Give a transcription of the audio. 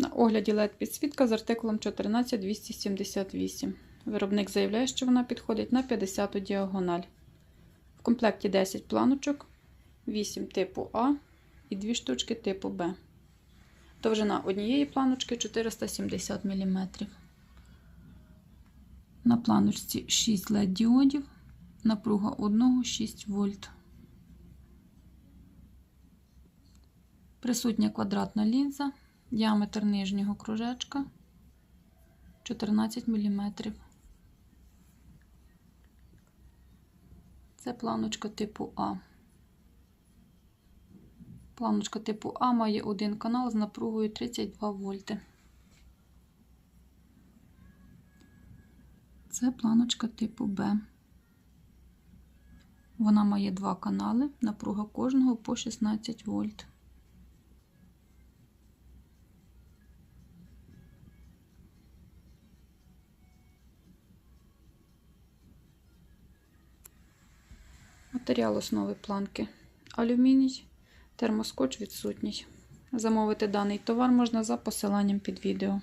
На огляді LED підсвітка з артикулом 14278. Виробник заявляє, що вона підходить на 50 діагональ. В комплекті 10 планочок, 8 типу А і 2 штучки типу Б. Довжина однієї планочки 470 мм. На планочці 6 LED діодів, напруга 1 6 вольт. Присутня квадратна лінза, діаметр нижнього кружечка 14 мм. Це планочка типу А. Планочка типу А має один канал з напругою 32 вольти. Це планочка типу Б. Вона має два канали, напруга кожного по 16 вольт. Матеріал основи планки алюміній, термоскотч відсутній. Замовити даний товар можна за посиланням під відео.